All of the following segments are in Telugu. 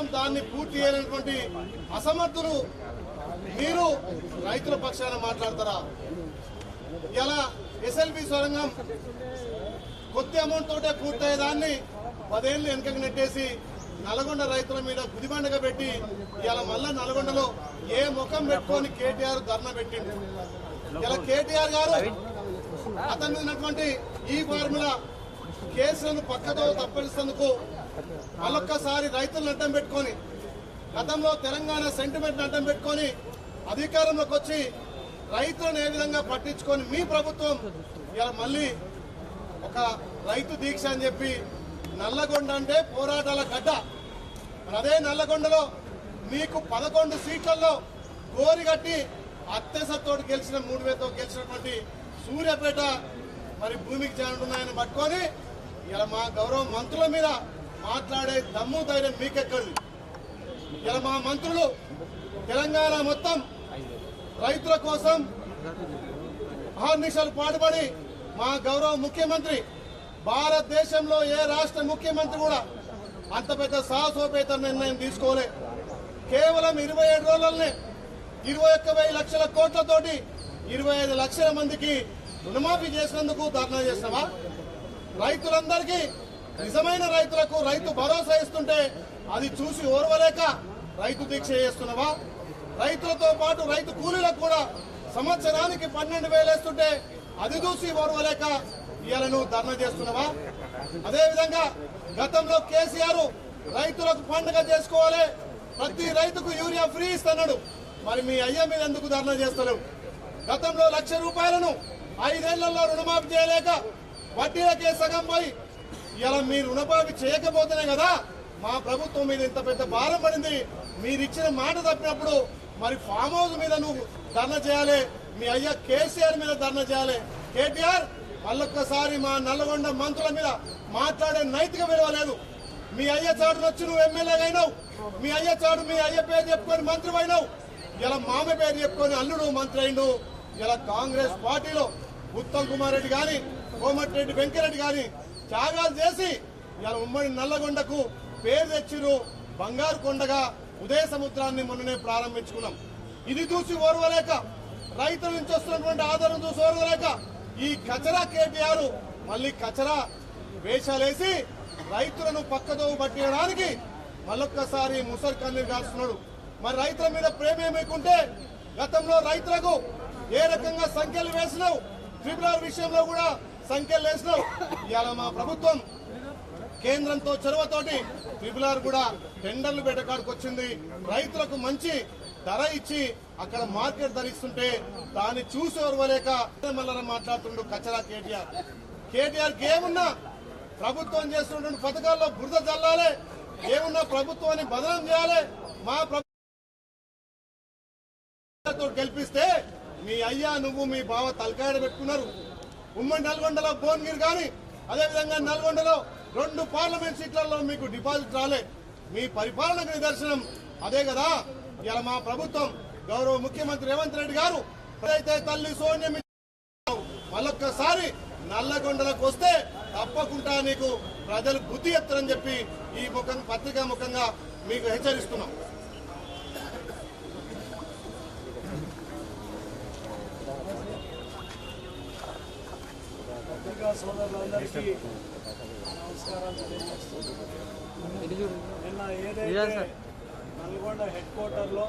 కనీసం దాన్ని పూర్తి చేయనటువంటి అసమర్థులు మీరు రైతుల పక్షాన మాట్లాడతారా? ఇలా ఎస్ఎల్బి సొరంగం కొద్ది అమౌంట్ తోటే పూర్తయ్యేదాన్ని పదేళ్ళు వెనకకి నెట్టేసి నల్గొండ రైతుల మీద గుదిబండగా పెట్టి ఇలా మళ్ళా నల్గొండలో ఏ ముఖం పెట్టుకొని కేటీఆర్ ధర్నా పెట్టిండు? ఇలా కేటీఆర్ గారు అతని మీద ఉన్నటువంటి ఈ ఫార్ములా కేసులను పక్కతో తప్పనిస్తేందుకు మళ్ళొక్కసారి రైతులను అడ్డం పెట్టుకొని గతంలో తెలంగాణ సెంటిమెంట్ అడ్డం పెట్టుకొని అధికారంలోకి వచ్చి రైతులను ఏ విధంగా పట్టించుకొని మీ ప్రభుత్వం ఇలా మళ్ళీ ఒక రైతు దీక్ష అని చెప్పి నల్లగొండ అంటే పోరాటాల గడ్డ. అదే నల్లగొండలో మీకు పదకొండు సీట్లలో గోరి కట్టి అత్యసత్తోటి గెలిచిన మూడు వేలతో గెలిచినటువంటి సూర్యాపేట మరి భూమికి చేరుతున్నాయని పట్టుకొని ఇలా మా గౌరవ మంత్రుల మీద మాట్లాడే దమ్ము ధైర్యం మీకెక్కడిది? ఇలా మా మంత్రులు తెలంగాణ మొత్తం రైతుల కోసం అహర్నిశలు పాటుపడి మా గౌరవ ముఖ్యమంత్రి భారతదేశంలో ఏ రాష్ట్ర ముఖ్యమంత్రి కూడా అంత పెద్ద సాహసోపేత నిర్ణయం తీసుకోలే. కేవలం ఇరవై ఏడు రోజులనే ఇరవై ఒక్క వెయ్యి లక్షల కోట్లతోటి ఇరవై ఐదు లక్షల మందికి రుణమాఫీ చేసినందుకు ధర్నా చేస్తామా రైతులందరికీ నిజమైన రైతులకు రైతు భరోసా ఇస్తుంటే అది చూసి ఓర్వలేక రైతు దీక్ష చేస్తున్నావా? రైతులతో పాటు రైతు కూలీలకు కూడా సంవత్సరానికి పన్నెండు వేలు వేస్తుంటే అది చూసి ఓర్వలేక ఇవాళ నువ్వు ధర్నా చేస్తున్నావా? అదేవిధంగా గతంలో కేసీఆర్ రైతులకు పండుగ చేసుకోవాలి ప్రతి రైతుకు యూరియా ఫ్రీ ఇస్తున్నాడు. మరి మీ అయ్య మీద ఎందుకు ధర్నా చేస్తలేవు? గతంలో లక్ష రూపాయలను ఐదేళ్ళలో రుణమాఫీ చేయలేక వడ్డీలకే సగం పోయి ఇలా మీరు రుణమాఫీ చేయకపోతేనే కదా మా ప్రభుత్వం మీద ఇంత పెద్ద భారం పడింది. మీరు ఇచ్చిన మాట తప్పినప్పుడు మరి ఫామ్ హౌస్ మీద నువ్వు ధర్నా చేయాలి. మీ అయ్య కేసీఆర్ మీద ధర్నా చేయాలి. కేటీఆర్ మళ్ళొక్కసారి మా నల్లగొండ మంత్రుల మీద మాట్లాడే నైతిక విలువ లేదు. మీ అయ్య చాటును వచ్చి నువ్వు ఎమ్మెల్యేగా అయినావు. మీ అయ్య చాటు మీ అయ్య పేరు చెప్పుకొని మంత్రి అయినావు. ఇలా మామ పేరు చెప్పుకొని అల్లుడు మంత్రి అయిండు. ఇలా కాంగ్రెస్ పార్టీలో ఉత్తమ్ కుమార్ రెడ్డి గాని కోమటిరెడ్డి వెంకరెడ్డి కానీ త్యాగాలు చేసి ఇవాళ ఉమ్మడి నల్లగొండకు పేరు తెచ్చిరు బంగారు కొండగా ఉదయ సముద్రాన్ని మొన్ననే ప్రారంభించుకున్నాం. ఇది చూసి ఓర్వలేక రైతుల నుంచి వస్తున్నటువంటి ఆదరణ చూసి ఓర్వలేక ఈ కచరా కేటీఆర్ మళ్ళీ కచరా వేషాలేసి రైతులను పక్కదో పట్టియడానికి మళ్ళొక్కసారి ముసలి కన్నీరు కాస్తున్నాడు మరి రైతుల మీద ప్రేమ ఏమైకుంటే గతంలో రైతులకు ఏ రకంగా సంఖ్యలు వేసినావు? ట్రిబ్యునల్ విషయంలో కూడా సంఖ్యలు వేసినావు. ఇవాళ మా ప్రభుత్వం కేంద్రంతో చొరవతోటి ట్రిబులార్ కూడా టెండర్లు పెట్టకాడికి వచ్చింది. రైతులకు మంచి ధర ఇచ్చి అక్కడ మార్కెట్ ధర ఇస్తుంటే దాన్ని చూసి ఓర్వలేక మళ్ళీ మాట్లాడుతుండు కచరా కేటీఆర్. కేటీఆర్ ఏమున్నా ప్రభుత్వం చేస్తున్నటువంటి పథకాల్లో బురద చల్లాలి. ఏమున్నా ప్రభుత్వాన్ని బదనం చేయాలి. మా ప్రభుత్వం గెలిపిస్తే మీ అయ్యా నువ్వు మీ బావ తలకాడ పెట్టుకున్నారు. ఉమ్మడి నల్గొండలో భువనగిరి కానీ అదేవిధంగా నల్గొండలో రెండు పార్లమెంట్ సీట్లలో మీకు డిపాజిట్ రాలే. మీ పరిపాలనకు నిదర్శనం అదే కదా. ఇలా మా ప్రభుత్వం గౌరవ ముఖ్యమంత్రి రేవంత్ రెడ్డి గారు అయితే తల్లి సోనియం మళ్ళొక్కసారి నల్లగొండలకు వస్తే తప్పకుండా నీకు ప్రజలు బుద్ధి ఎత్తరని చెప్పి ఈ ముఖం పత్రికా ముఖంగా మీకు హెచ్చరిస్తున్నాం. పత్రికా సోదరులందరికీ నమస్కారాలు తెలియజేస్తున్నాను. నిన్న ఏదైతే నల్గొండ హెడ్ క్వార్టర్లో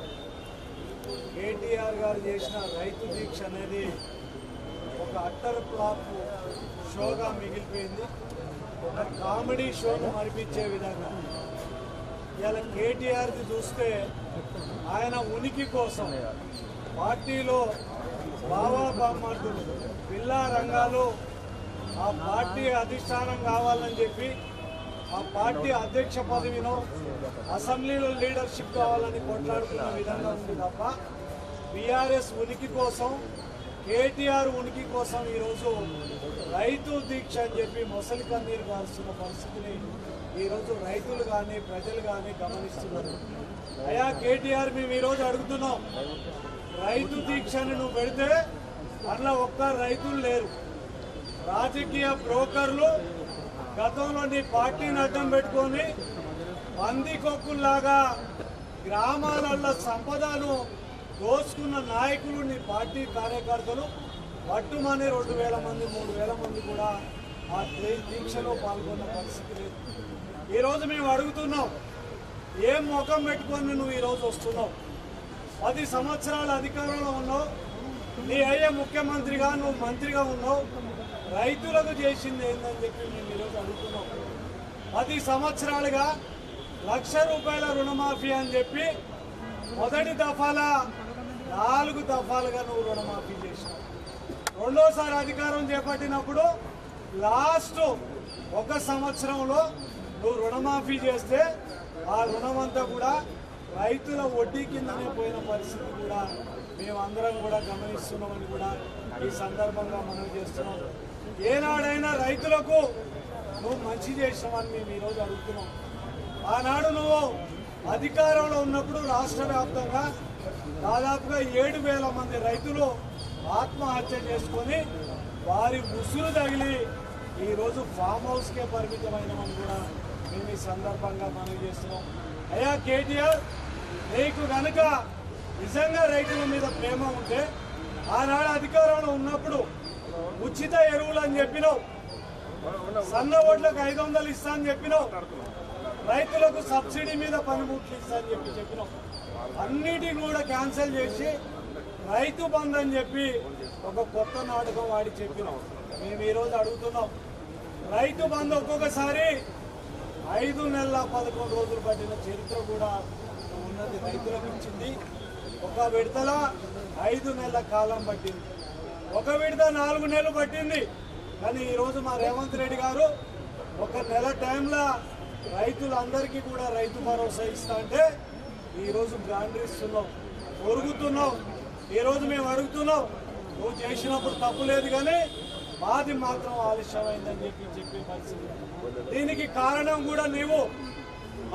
కేటీఆర్ గారు చేసిన రైతు దీక్ష అనేది ఒక అట్టర్ ఫ్లాప్ షోగా మిగిలిపోయింది. ఒక కామెడీ షోను మరిపించే విధంగా. ఇలా కేటీఆర్ది చూస్తే ఆయన ఉనికి కోసం పార్టీలో బావా బామ్మర్దులు పిల్లా రంగాలు ఆ పార్టీ అధిష్టానం కావాలని చెప్పి ఆ పార్టీ అధ్యక్ష పదవిలో అసెంబ్లీలో లీడర్షిప్ కావాలని కొట్లాడుతున్న విధంగా ఉంది తప్ప బీఆర్ఎస్ ఉనికి కోసం కేటీఆర్ ఉనికి కోసం ఈరోజు రైతు దీక్ష అని చెప్పి మొసలి కన్నీరు కాల్సిన పరిస్థితిని ఈరోజు రైతులు కానీ ప్రజలు కానీ గమనిస్తున్నారు. అయా కేటీఆర్ మేము ఈరోజు అడుగుతున్నాం రైతు దీక్షను నువ్వు పెడితే అట్లా ఒక్క రైతులు లేరు. రాజకీయ బ్రోకర్లు గతంలో నీ పార్టీని అడ్డం పెట్టుకొని పందికొక్కుల్లాగా గ్రామాలలో సంపదను దోసుకున్న నాయకులు నీ పార్టీ కార్యకర్తలు పట్టుమని రెండు వేల మంది మూడు వేల మంది కూడా ఆ దీక్షలో పాల్గొన్న పరిస్థితి లేదు. ఈరోజు మేము అడుగుతున్నాం ఏం ముఖం పెట్టుకొని నువ్వు ఈరోజు వస్తున్నావు? పది సంవత్సరాల అధికారంలో ఉన్నావు నీ అయ్యే ముఖ్యమంత్రిగా నువ్వు మంత్రిగా ఉన్నావు రైతులకు చేసింది ఏందని చెప్పి మేము ఈరోజు అడుగుతున్నాం. పది సంవత్సరాలుగా లక్ష రూపాయల రుణమాఫీ అని చెప్పి మొదటి దఫాల నాలుగు దఫాలుగా నువ్వు రుణమాఫీ చేసినావు. రెండోసారి అధికారం చేపట్టినప్పుడు లాస్ట్ ఒక సంవత్సరంలో నువ్వు రుణమాఫీ చేస్తే ఆ రుణం అంతా కూడా రైతుల వడ్డీ కిందనే పోయిన పరిస్థితి కూడా మేమందరం కూడా గమనిస్తున్నామని కూడా ఈ సందర్భంగా మనం చేస్తున్నాం. ఏనాడైనా రైతులకు నువ్వు మంచి చేసినావని మేము ఈరోజు అడుగుతున్నాం. ఆనాడు నువ్వు అధికారంలో ఉన్నప్పుడు రాష్ట్ర వ్యాప్తంగా దాదాపుగా ఏడు వేల మంది రైతులు ఆత్మహత్య చేసుకొని వారి ముసురు తగిలి ఈరోజు ఫామ్ హౌస్కే పరిమితమైనమని కూడా మేము ఈ సందర్భంగా మనం చేస్తున్నాం. అయ్యా కేటీఆర్ నీకు కనుక నిజంగా రైతుల మీద ప్రేమ ఉంటే ఆనాడు అధికారంలో ఉన్నప్పుడు ఉచిత ఎరువులు అని చెప్పినావు. సన్న ఓట్లకు ఐదు వందలు ఇస్తా అని చెప్పినావు. రైతులకు సబ్సిడీ మీద పనిముట్లు ఇస్తా అని చెప్పి చెప్పినాం అన్నిటిని కూడా క్యాన్సిల్ చేసి రైతు బంద్ అని చెప్పి ఒక కొత్త నాటకం వాడి చెప్పినాం మేము ఈరోజు అడుగుతున్నాం. రైతు బంద్ ఒక్కొక్కసారి ఐదు నెలల పదకొండు రోజులు పట్టిన చరిత్ర కూడా ఉన్నది. రైతులకు ఇచ్చింది. ఒక విడతల ఐదు నెలల కాలం పట్టింది. ఒక విడత నాలుగు నెలలు పట్టింది. కానీ ఈరోజు మా రేవంత్ రెడ్డి గారు ఒక నెల టైంలో రైతులందరికీ కూడా రైతు భరోసా ఇస్తా అంటే ఈరోజు గాండ్రిస్తున్నాం. ఒరుగుతున్నాం. ఈరోజు మేము అడుగుతున్నాం. నువ్వు చేసినప్పుడు తప్పు లేదు కానీ మాది మాత్రం ఆలస్యమైందని చెప్పి చెప్పే పరిస్థితి. దీనికి కారణం కూడా నీవు.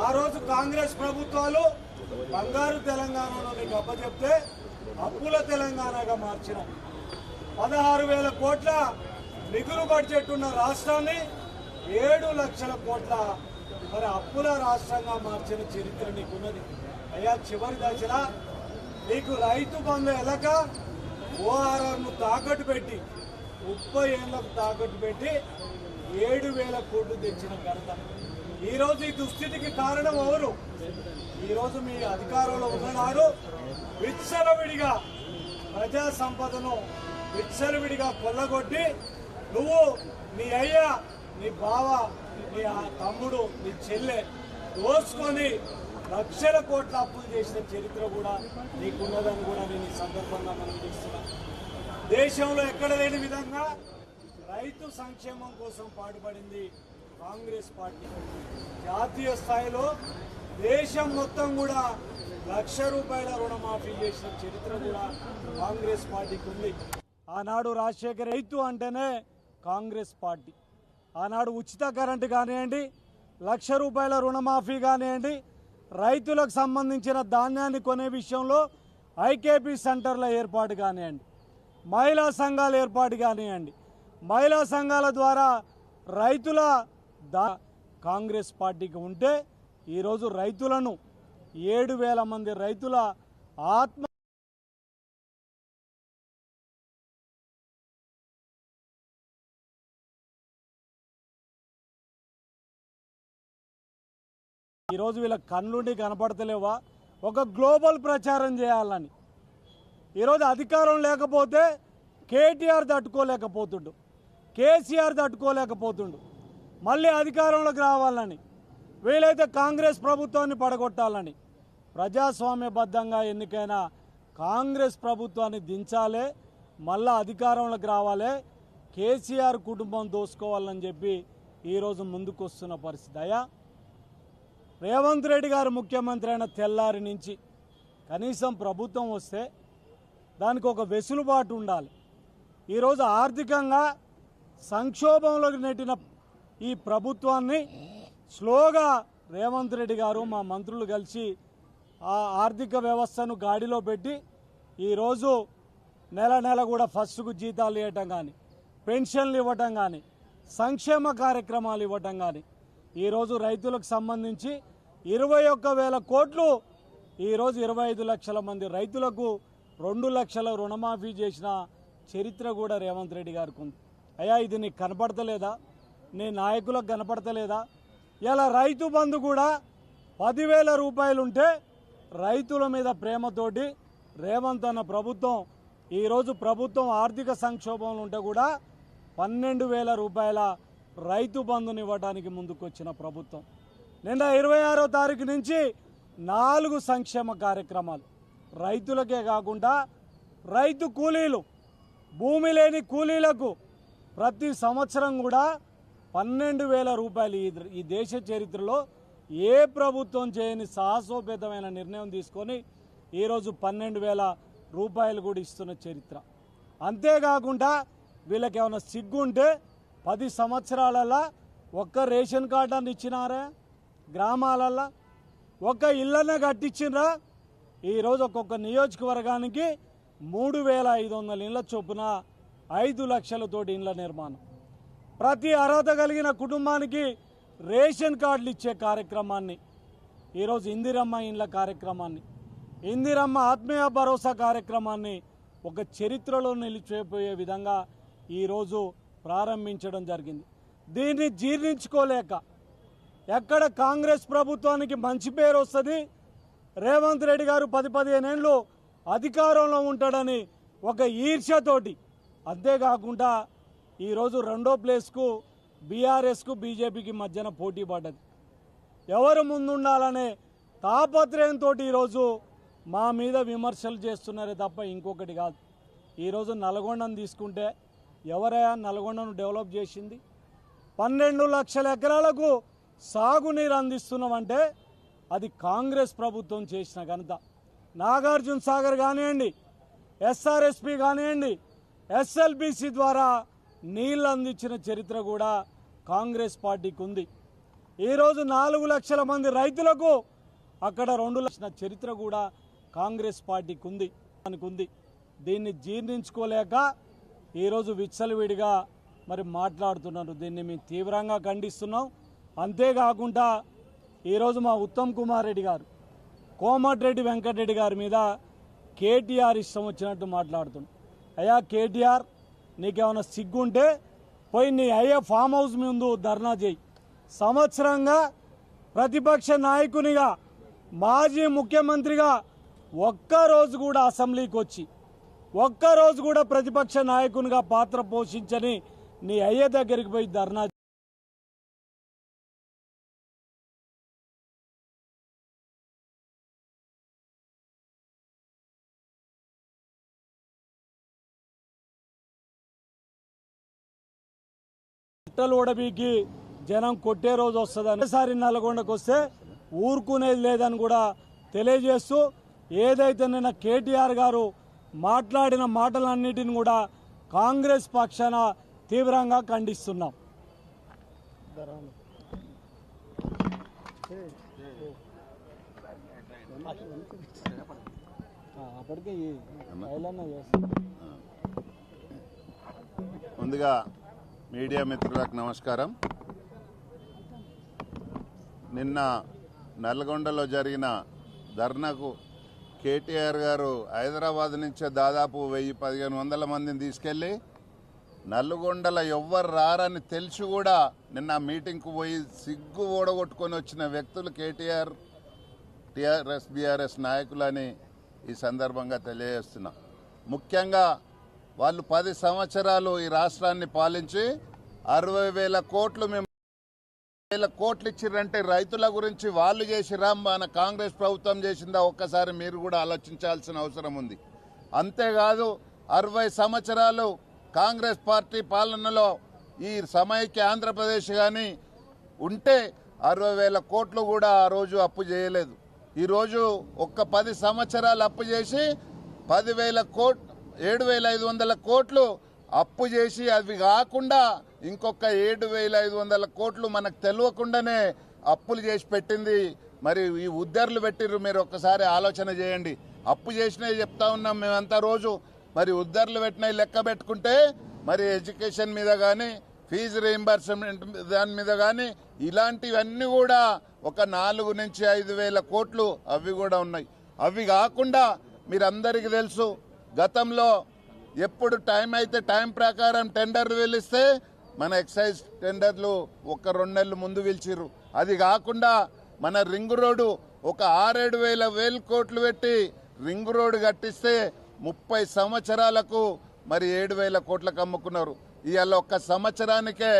ఆ రోజు కాంగ్రెస్ ప్రభుత్వాలు బంగారు తెలంగాణలో నీకు అప్పచెప్తే అప్పుల తెలంగాణగా మార్చినాం. పదహారు వేల కోట్ల మిగులు బడ్జెట్ ఉన్న రాష్ట్రాన్ని ఏడు లక్షల కోట్ల మరి అప్పుల రాష్ట్రంగా మార్చిన చరిత్ర నీకున్నది. అయ్యా చివరి దశలా నీకు రైతు బంధు ఎలక ఓఆర్ఆర్ను తాకట్టు పెట్టి ముప్పై ఏళ్ళకు తాకట్టు పెట్టి ఏడు వేల కోట్లు తెచ్చిన ఘనత. ఈరోజు ఈ దుస్థితికి కారణం ఎవరు? ఈరోజు మీ అధికారంలో ఉన్నవారు విచ్చలవిడిగా ప్రజా సంపదను విచ్చలవిడిగా కొల్లగొట్టి నువ్వు నీ అయ్య నీ బావ నీ ఆ తమ్ముడు నీ చెల్లె దోసుకొని లక్షల కోట్ల అప్పులు చేసిన చరిత్ర కూడా నీకున్నదని కూడా నేను ఈ సందర్భంగా మనం చేస్తున్నా. దేశంలో ఎక్కడ లేని విధంగా రైతు సంక్షేమం కోసం పాటుపడింది కాంగ్రెస్ పార్టీ. జాతీయ స్థాయిలో దేశం మొత్తం కూడా లక్ష రూపాయల రుణమాఫీ చేసిన చరిత్ర కూడా కాంగ్రెస్ పార్టీకి ఉంది. ఆనాడు రాజశేఖర్ రైతు అంటేనే కాంగ్రెస్ పార్టీ. ఆనాడు ఉచిత కరెంటు కానివ్వండి లక్ష రూపాయల రుణమాఫీ కానివ్వండి రైతులకు సంబంధించిన ధాన్యాన్ని కొనే విషయంలో ఐకేపీ సెంటర్ల ఏర్పాటు కానివ్వండి మహిళా సంఘాల ఏర్పాటు కానివ్వండి మహిళా సంఘాల ద్వారా రైతుల దా కాంగ్రెస్ పార్టీకి ఉంటే ఈరోజు రైతులను ఏడు వేల మంది రైతుల ఆత్మ ఈరోజు వీళ్ళ కళ్ళుండి కనపడతలేవా? ఒక గ్లోబల్ ప్రచారం చేయాలని. ఈరోజు అధికారం లేకపోతే కేటీఆర్ తట్టుకోలేకపోతుండు. కేసీఆర్ తట్టుకోలేకపోతుండు. మళ్ళీ అధికారంలోకి రావాలని. వీలైతే కాంగ్రెస్ ప్రభుత్వాన్ని పడగొట్టాలని. ప్రజాస్వామ్యబద్ధంగా ఎన్నికైన కాంగ్రెస్ ప్రభుత్వాన్ని దించాలే మళ్ళా అధికారంలోకి రావాలే కేసీఆర్ కుటుంబం దోసుకోవాలని చెప్పి ఈరోజు ముందుకు వస్తున్న పరిస్థితి. అయ్యా రేవంత్ రెడ్డి గారు ముఖ్యమంత్రి అయిన తెల్లారి నుంచి కనీసం ప్రభుత్వం వస్తే దానికి ఒక వెసులుబాటు ఉండాలి. ఈరోజు ఆర్థికంగా సంక్షోభంలోకి నెట్టిన ఈ ప్రభుత్వాన్ని స్లోగా రేవంత్ రెడ్డి గారు మా మంత్రులు కలిసి ఆ ఆర్థిక వ్యవస్థను గాడిలో పెట్టి ఈరోజు నెల నెల కూడా ఫస్ట్కు జీతాలు ఇవ్వటం కానీ పెన్షన్లు ఇవ్వటం కానీ సంక్షేమ కార్యక్రమాలు ఇవ్వటం కానీ ఈరోజు రైతులకు సంబంధించి ఇరవై ఒక్క వేల కోట్లు ఈరోజు ఇరవై ఐదు లక్షల మంది రైతులకు రెండు లక్షల రుణమాఫీ చేసిన చరిత్ర కూడా రేవంత్ రెడ్డి గారికి ఉంది. అయ్యా ఇది నీకు కనపడతలేదా? నీ నాయకులకు కనపడతలేదా? ఇలా రైతు బంధు కూడా పదివేల రూపాయలు ఉంటే రైతుల మీద ప్రేమతోటి రేవంత్ అన్న ప్రభుత్వం ఈరోజు ప్రభుత్వం ఆర్థిక సంక్షోభంలో ఉంటే కూడా పన్నెండు వేల రూపాయల రైతు బంధుని ఇవ్వడానికి ముందుకొచ్చిన ప్రభుత్వం. నిన్న ఇరవై ఆరో తారీఖు నుంచి నాలుగు సంక్షేమ కార్యక్రమాలు. రైతులకే కాకుండా రైతు కూలీలు భూమి లేని కూలీలకు ప్రతి సంవత్సరం కూడా పన్నెండు వేల రూపాయలు ఈ ఈ దేశ చరిత్రలో ఏ ప్రభుత్వం చేయని సాహసోపేతమైన నిర్ణయం తీసుకొని ఈరోజు పన్నెండు వేల రూపాయలు కూడా ఇస్తున్న చరిత్ర. అంతేకాకుండా వీళ్ళకి ఏమైనా సిగ్గుంటే పది సంవత్సరాలలో ఒక్క రేషన్ కార్డు అని ఇచ్చినారా? గ్రామాలల్లో ఒక్క ఇళ్ళనే కట్టించినరా? ఈరోజు ఒక్కొక్క నియోజకవర్గానికి మూడు వేల ఐదు వందల ఇళ్ళ చొప్పున ఐదు లక్షలతోటి ఇళ్ళ నిర్మాణం. ప్రతి అర్హత కలిగిన కుటుంబానికి రేషన్ కార్డులు ఇచ్చే కార్యక్రమాన్ని ఈరోజు ఇందిరమ్మ ఇండ్ల కార్యక్రమాన్ని ఇందిరమ్మ ఆత్మీయ భరోసా కార్యక్రమాన్ని ఒక చరిత్రలో నిలిచిపోయే విధంగా ఈరోజు ప్రారంభించడం జరిగింది. దీన్ని జీర్ణించుకోలేక ఎక్కడ కాంగ్రెస్ ప్రభుత్వానికి మంచి పేరు వస్తుంది? రేవంత్ రెడ్డి గారు పది పదిహేను ఏళ్ళు అధికారంలో ఉంటాడని ఒక ఈర్ష్యతోటి అంతేకాకుండా ఈరోజు రెండో ప్లేస్కు బీఆర్ఎస్కు బీజేపీకి మధ్యన పోటీ పడ్డది. ఎవరు ముందుండాలనే తాపత్రయంతో ఈరోజు మా మీద విమర్శలు చేస్తున్నారే తప్ప ఇంకొకటి కాదు. ఈరోజు నల్గొండను తీసుకుంటే ఎవరయా నల్గొండను డెవలప్ చేసింది? పన్నెండు లక్షల ఎకరాలకు సాగునీరు అందిస్తున్నామంటే అది కాంగ్రెస్ ప్రభుత్వం చేసిన ఘనత. నాగార్జున సాగర్ కానివ్వండి ఎస్ఆర్ఎస్పి కానివ్వండి ఎస్ఎల్బిసి ద్వారా నీళ్ళు అందించిన చరిత్ర కూడా కాంగ్రెస్ పార్టీకి ఉంది. ఈరోజు నాలుగు లక్షల మంది రైతులకు అక్కడ రెండు లక్షల చరిత్ర కూడా కాంగ్రెస్ పార్టీకి ఉంది అనుకుంది దీన్ని జీర్ణించుకోలేక ఈరోజు విచ్చలవిడిగా మరి మాట్లాడుతున్నారు. దీన్ని మేము తీవ్రంగా ఖండిస్తున్నాం. అంతేకాకుండా ఈరోజు మా ఉత్తమ్ కుమార్ రెడ్డి గారు కోమటిరెడ్డి వెంకటరెడ్డి గారి మీద కేటీఆర్ ఇష్టం వచ్చినట్టు మాట్లాడుతున్నాం అయ్యా కేటీఆర్ నీకేమైనా సిగ్గుంటే పోయి నీ అయ్యే ఫామ్ హౌస్ ముందు ధర్నా చేయి. సంవత్సరంగా ప్రతిపక్ష నాయకునిగా మాజీ ముఖ్యమంత్రిగా ఒక్కరోజు కూడా అసెంబ్లీకి వచ్చి ఒక్కరోజు కూడా ప్రతిపక్ష నాయకునిగా పాత్ర పోషించని నీ అయ్య దగ్గరికి పోయి ధర్నా బట్టలు ఉడబీకి జనం కొట్టే రోజు వస్తుంది అనేసారి నల్గొండకు వస్తే ఊరుకునేది లేదని కూడా తెలియజేస్తూ ఏదైతే నిన్న కేటీఆర్ గారు మాట్లాడిన మాటలన్నిటిని కూడా కాంగ్రెస్ పక్షాన తీవ్రంగా ఖండిస్తున్నాం. ముందుగా మీడియా మిత్రులకు నమస్కారం. నిన్న నల్గొండలో జరిగిన ధర్నాకు కేటీఆర్ గారు హైదరాబాద్ నుంచే దాదాపు వెయ్యి పదిహేను వందల మందిని తీసుకెళ్ళి నల్గొండల ఎవ్వరు రారని తెలిసి కూడా నిన్న మీటింగ్కు పోయి సిగ్గు ఓడగొట్టుకొని వచ్చిన వ్యక్తులు కేటీఆర్ టీఆర్ఎస్ బీఆర్ఎస్ నాయకులని ఈ సందర్భంగా తెలియజేస్తున్నా. ముఖ్యంగా వాళ్ళు పది సంవత్సరాలు ఈ రాష్ట్రాన్ని పాలించి అరవై వేల కోట్లు మేము వేల కోట్లు ఇచ్చిర్రంటే రైతుల గురించి వాళ్ళు చేసిరా మన కాంగ్రెస్ ప్రభుత్వం చేసిందా? ఒక్కసారి మీరు కూడా ఆలోచించాల్సిన అవసరం ఉంది. అంతేకాదు అరవై సంవత్సరాలు కాంగ్రెస్ పార్టీ పాలనలో ఈ సమైక్య ఆంధ్రప్రదేశ్ కానీ ఉంటే అరవై వేల కోట్లు కూడా ఆ రోజు అప్పు చేయలేదు. ఈరోజు ఒక్క పది సంవత్సరాలు అప్పు చేసి పదివేల కోట్ ఏడు వేల ఐదు వందల కోట్లు అప్పు చేసి అవి కాకుండా ఇంకొక ఏడు వేల ఐదు వందల కోట్లు మనకు తెలియకుండానే అప్పులు చేసి పెట్టింది. మరి ఈ ఉద్దర్లు పెట్టిర్రు మీరు ఒక్కసారి ఆలోచన చేయండి. అప్పు చేసినవి చెప్తా ఉన్నాం మేమంతా రోజు. మరి ఉద్దర్లు పెట్టినవి లెక్క పెట్టుకుంటే మరి ఎడ్యుకేషన్ మీద కానీ ఫీజు రీంబర్స్మెంట్ దాని మీద కానీ ఇలాంటివన్నీ కూడా ఒక నాలుగు నుంచి ఐదు వేల కోట్లు అవి కూడా ఉన్నాయి. అవి కాకుండా మీరందరికీ తెలుసు గతంలో ఎప్పుడు టైం అయితే టైం ప్రకారం టెండర్లు పిలిస్తే మన ఎక్సైజ్ టెండర్లు ఒక రెండు నెలలు ముందు పిలిచిర్రు. అది కాకుండా మన రింగ్ రోడ్డు ఒక ఆరేడు వేల వేల కోట్లు పెట్టి రింగ్ రోడ్డు కట్టిస్తే ముప్పై సంవత్సరాలకు మరి ఏడు వేల కోట్లకు అమ్ముకున్నారు. ఇవాళ ఒక్క సంవత్సరానికే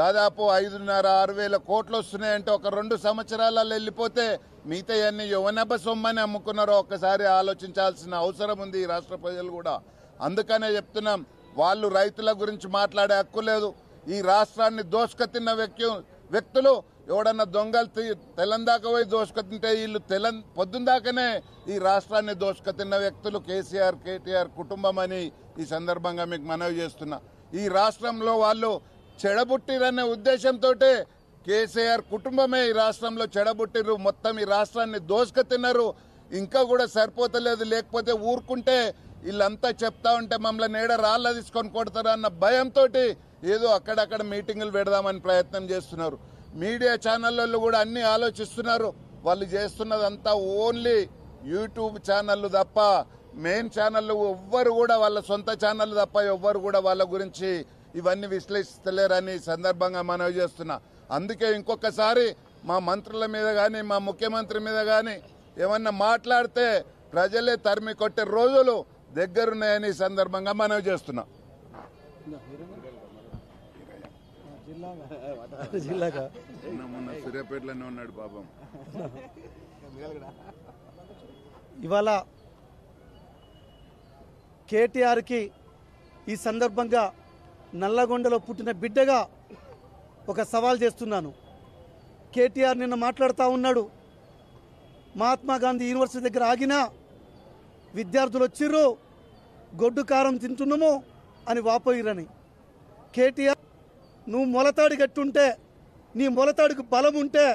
దాదాపు ఐదున్నర ఆరు వేల కోట్లు వస్తున్నాయంటే ఒక రెండు సంవత్సరాలలో వెళ్ళిపోతే మిగతా అన్ని యువనభ సొమ్మని అమ్ముకున్నారో ఒక్కసారి ఆలోచించాల్సిన అవసరం ఉంది ఈ రాష్ట్ర ప్రజలు కూడా. అందుకనే చెప్తున్నాం వాళ్ళు రైతుల గురించి మాట్లాడే హక్కు లేదు. ఈ రాష్ట్రాన్ని దోషకతిన్న వ్యక్తి వ్యక్తులు ఎవడన్నా దొంగలు తీ- పోయి దోషకతింటే వీళ్ళు తెలం పొద్దుందాకనే దాకానే ఈ రాష్ట్రాన్ని దోషకతిన్న వ్యక్తులు కేసీఆర్ కేటీఆర్ కుటుంబం అని ఈ సందర్భంగా మీకు మనవి చేస్తున్నా. ఈ రాష్ట్రంలో వాళ్ళు చెడబుట్టిరనే ఉద్దేశంతో కేసీఆర్ కుటుంబమే ఈ రాష్ట్రంలో చెడబుట్టిరు మొత్తం ఈ రాష్ట్రాన్ని దోసుక తిన్నారు ఇంకా కూడా సరిపోతలేదు. లేకపోతే ఊరుకుంటే వీళ్ళంతా చెప్తా ఉంటే మమ్మల్ని నేడ రాళ్ళ తీసుకొని కొడతారు అన్న భయంతో ఏదో అక్కడక్కడ మీటింగులు పెడదామని ప్రయత్నం చేస్తున్నారు. మీడియా ఛానళ్ళు కూడా అన్ని ఆలోచిస్తున్నారు. వాళ్ళు చేస్తున్నదంతా ఓన్లీ యూట్యూబ్ ఛానళ్ళు తప్ప మెయిన్ ఛానళ్ళు ఎవ్వరు కూడా వాళ్ళ సొంత ఛానళ్ళు తప్ప ఎవ్వరు కూడా వాళ్ళ గురించి ఇవన్నీ విశ్లేషిస్తలేరని సందర్భంగా మనవి చేస్తున్నా. అందుకే ఇంకొకసారి మా మంత్రుల మీద కానీ మా ముఖ్యమంత్రి మీద కానీ ఏమన్నా మాట్లాడితే ప్రజలే తరిమి కొట్టే రోజులు దగ్గరున్నాయని సందర్భంగా మనవి చేస్తున్నా. జిల్లాగా మొన్న సూర్యాపేటలోనే ఉన్నాడు పాపం. ఇవాళ కేటీఆర్కి ఈ సందర్భంగా నల్లగొండలో పుట్టిన బిడ్డగా ఒక సవాల్ చేస్తున్నాను. కేటీఆర్ నిన్న మాట్లాడుతూ ఉన్నాడు. మహాత్మా గాంధీ యూనివర్సిటీ దగ్గర ఆగినా విద్యార్థులు వచ్చిర్రు గొడ్డు కారం తింటున్నాము అని వాపోయిరని కేటీఆర్ నువ్వు మొలతాడి గట్టుంటే నీ మొలతాడికి బలం ఉంటే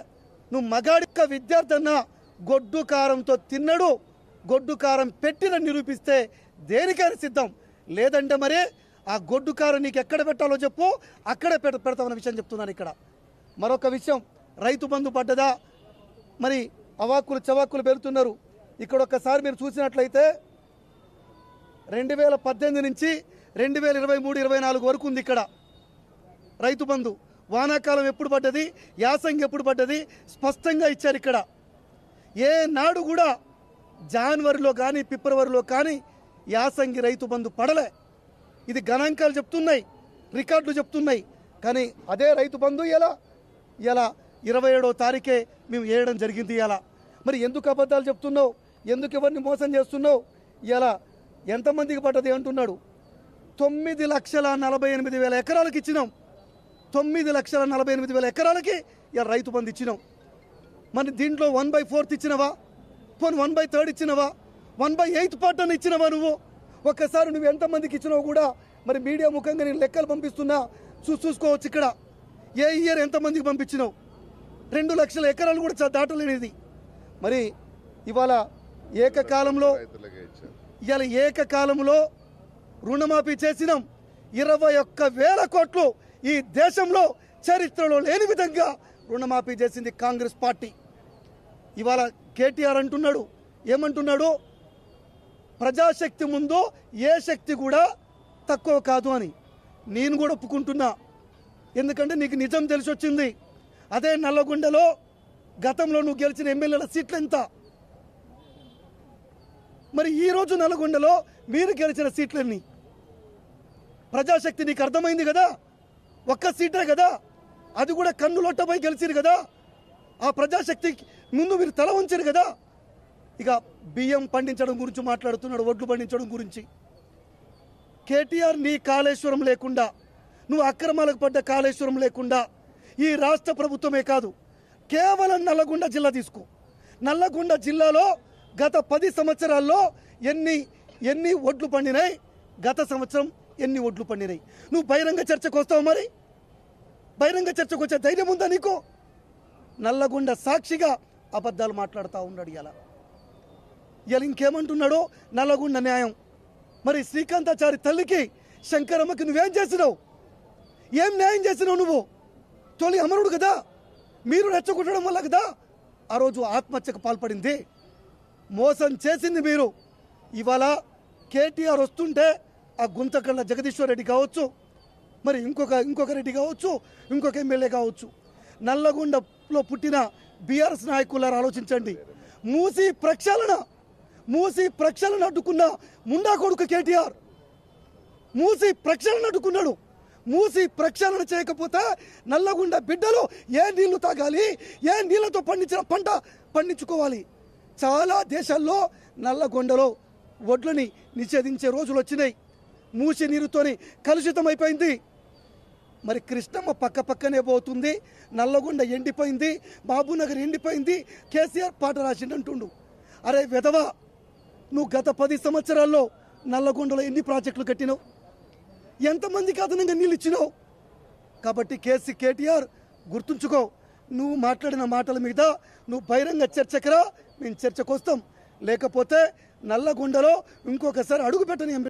నువ్వు మగాడిక విద్యార్థి అన్న గొడ్డు కారంతో తిన్నడు గొడ్డు కారం పెట్టిన నిరూపిస్తే దేనికైనా సిద్ధం. లేదంటే మరి ఆ గొడ్డు కారం నీకు ఎక్కడ పెట్టాలో చెప్పు అక్కడే పెడ పెడతామన్న విషయం చెప్తున్నాను ఇక్కడ. మరొక విషయం రైతు బంధు పడ్డదా? మరి అవాక్కులు చవాక్కులు పెడుతున్నారు. ఇక్కడ ఒక్కసారి మీరు చూసినట్లయితే రెండు వేల పద్దెనిమిది నుంచి రెండు వేల ఇరవై మూడు ఇరవై నాలుగు వరకు ఉంది ఇక్కడ రైతు బంధు. వానాకాలం ఎప్పుడు పడ్డది? యాసంగి ఎప్పుడు పడ్డది? స్పష్టంగా ఇచ్చారు ఇక్కడ. ఏ నాడు కూడా జనవరిలో కానీ ఫిబ్రవరిలో కానీ యాసంగి రైతు బంధు పడలే. ఇది గణాంకాలు చెప్తున్నాయి రికార్డులు చెప్తున్నాయి. కానీ అదే రైతు బంధు ఎలా? ఇలా ఇరవై ఏడో తారీఖే మేము వేయడం జరిగింది ఇలా మరి ఎందుకు అబద్ధాలు చెప్తున్నావు? ఎందుకు ఎవరిని మోసం చేస్తున్నావు? ఇలా ఎంతమందికి పడ్డది అంటున్నాడు. తొమ్మిది లక్షల నలభై ఎనిమిది వేల ఎకరాలకు ఇచ్చినాం. తొమ్మిది లక్షల నలభై ఎనిమిది వేల ఎకరాలకి ఇలా రైతు బంధు ఇచ్చినాం. మరి దీంట్లో వన్ బై ఫోర్త్ ఇచ్చినవా? పోను వన్ బై థర్డ్ ఇచ్చినవా? వన్ బై ఎయిత్ పార్ట్ అని ఇచ్చినవా నువ్వు? ఒక్కసారి నువ్వు ఎంతమందికి ఇచ్చినావు కూడా మరి మీడియా ముఖంగా నేను లెక్కలు పంపిస్తున్నా. చూ చూసుకోవచ్చు ఇక్కడ. ఏ ఇయర్ ఎంతమందికి పంపించినావు? రెండు లక్షల ఎకరాలు కూడా దాటలేనిది. మరి ఇవాళ ఏకకాలంలో ఇవాళ ఏకకాలంలో రుణమాఫీ చేసినాం. ఇరవై ఒక్క వేల కోట్లు ఈ దేశంలో చరిత్రలో లేని విధంగా రుణమాఫీ చేసింది కాంగ్రెస్ పార్టీ. ఇవాళ కేటీఆర్ అంటున్నాడు. ఏమంటున్నాడు? ప్రజాశక్తి ముందు ఏ శక్తి కూడా తక్కువ కాదు అని. నేను కూడా ఒప్పుకుంటున్నా. ఎందుకంటే నీకు నిజం తెలిసి వచ్చింది అదే నల్లగొండలో గతంలో నువ్వు గెలిచిన ఎమ్మెల్యేల సీట్లు ఎంత మరి ఈ రోజు నల్గొండలో మీరు గెలిచిన సీట్లన్నీ ప్రజాశక్తి నీకు అర్థమైంది కదా? ఒక్క సీటే కదా? అది కూడా కన్ను గెలిచిరు కదా? ఆ ప్రజాశక్తి ముందు మీరు తల ఉంచారు కదా? ఇక బియ్యం పండించడం గురించి మాట్లాడుతున్నాడు ఒడ్లు పండించడం గురించి. కేటీఆర్ నీ కాళేశ్వరం లేకుండా నువ్వు అక్రమాలకు పడ్డ కాళేశ్వరం లేకుండా ఈ రాష్ట్ర ప్రభుత్వమే కాదు కేవలం నల్లగొండ జిల్లా తీసుకో. నల్లగొండ జిల్లాలో గత పది సంవత్సరాల్లో ఎన్ని ఎన్ని ఒడ్లు పండినాయి? గత సంవత్సరం ఎన్ని ఒడ్లు పండినాయి? నువ్వు బహిరంగ చర్చకు వస్తావు మరి? బహిరంగ చర్చకు వచ్చే ధైర్యం ఉందా నీకు? నల్లగొండ సాక్షిగా అబద్ధాలు మాట్లాడుతూ ఉన్నాడు ఇలా. ఇలా ఇంకేమంటున్నాడో? నల్లగొండ న్యాయం. మరి శ్రీకాంతాచారి తల్లికి శంకరమ్మకి నువ్వేం చేసినావు? ఏం న్యాయం చేసినావు నువ్వు? తొలి అమరుడు కదా. మీరు రెచ్చగొట్టడం వల్ల కదా ఆ రోజు ఆత్మహత్యకు పాల్పడింది. మోసం చేసింది మీరు. ఇవాళ కేటీఆర్ వస్తుంటే ఆ గుంతకళ్ళ జగదీశ్వర్ రెడ్డి కావచ్చు మరి ఇంకొక ఇంకొక రెడ్డి కావచ్చు ఇంకొక ఎమ్మెల్యే కావచ్చు. నల్లగొండలో పుట్టిన బీఆర్ఎస్ నాయకులారు ఆలోచించండి. మూసి ప్రక్షాళన మూసి ప్రక్షాళన అడ్డుకున్న ముండా కొడుకు కేటీఆర్. మూసి ప్రక్షాళన అడ్డుకున్నాడు. మూసి ప్రక్షాళన చేయకపోతే నల్లగుండ బిడ్డలు ఏ నీళ్ళు తాగాలి ఏ నీళ్ళతో పండించిన పంట పండించుకోవాలి. చాలా దేశాల్లో నల్లగొండలో వడ్లని నిషేధించే రోజులు వచ్చినాయి. మూసి నీరుతోని కలుషితమైపోయింది. మరి కృష్ణమ్మ పక్క పక్కనే పోతుంది నల్లగొండ ఎండిపోయింది బాబునగర్ ఎండిపోయింది కేసీఆర్ పాట రాసిండంటుండు. అరే విధవా నువ్వు గత పది సంవత్సరాల్లో నల్లగొండలో ఎన్ని ప్రాజెక్టులు కట్టినావు? ఎంతమందికి అదనంగా నీళ్ళు ఇచ్చినావు? కాబట్టి కేసీ కేటీఆర్ గుర్తుంచుకో నువ్వు మాట్లాడిన మాటల మీద నువ్వు బహిరంగ చర్చకరా మేము చర్చకు వస్తాం. లేకపోతే నల్లగొండలో ఇంకొకసారి అడుగు పెట్టని